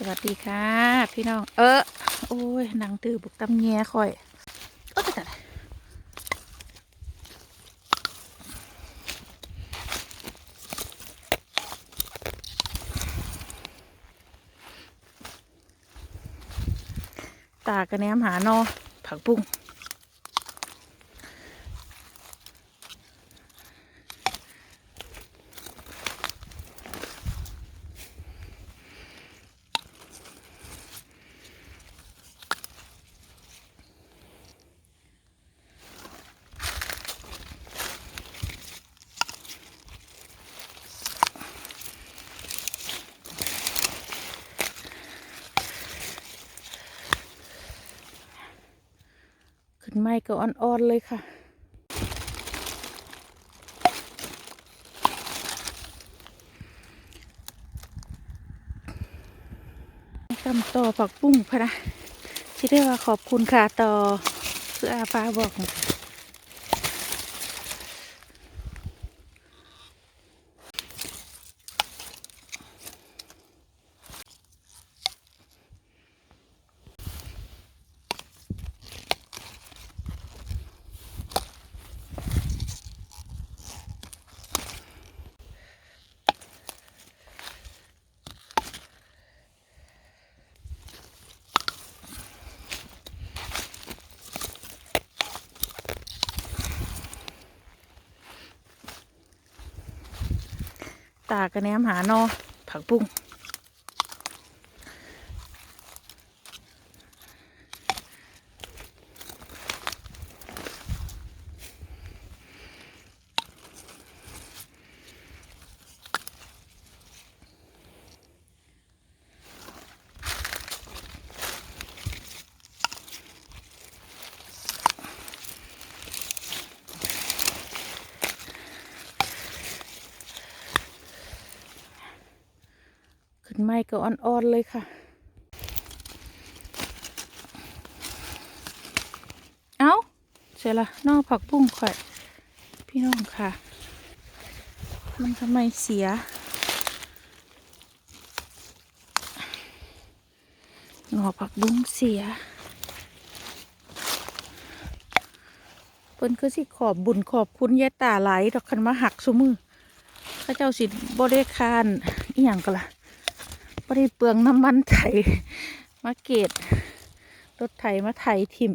สวัสดีค่ะ พี่น้อง เออโอ้ยนังตือบุกตำแยค่อยเออแต่ตากระแนมหานอผักบุ้ง ไม้ก็อ่อนๆเลยค่ะตำต่อผักบุ้งพะนะที่ได้ว่าขอบคุณค่ะต่อคืออาฟ้าบอกนะคะ ตากระแนมหานอผักบุ้ง ขึ้นไม้ก็อ่อนๆเลยค่ะ เอาเสร็จละนอกผักบุ้งข่อย พี่น้องค่ะ มันทำไมเสียหนอผักบุ้งเสียเพิ่นคือสิขอบบุญขอบคุณยายตาไหลายดอกคันมาหักซุมือข้าเจ้าสิบ่ได้คานอีหยังก็ล่ะ บ่ได้เปลืองน้ำมันไถมาเกตรถไถมาไถทิม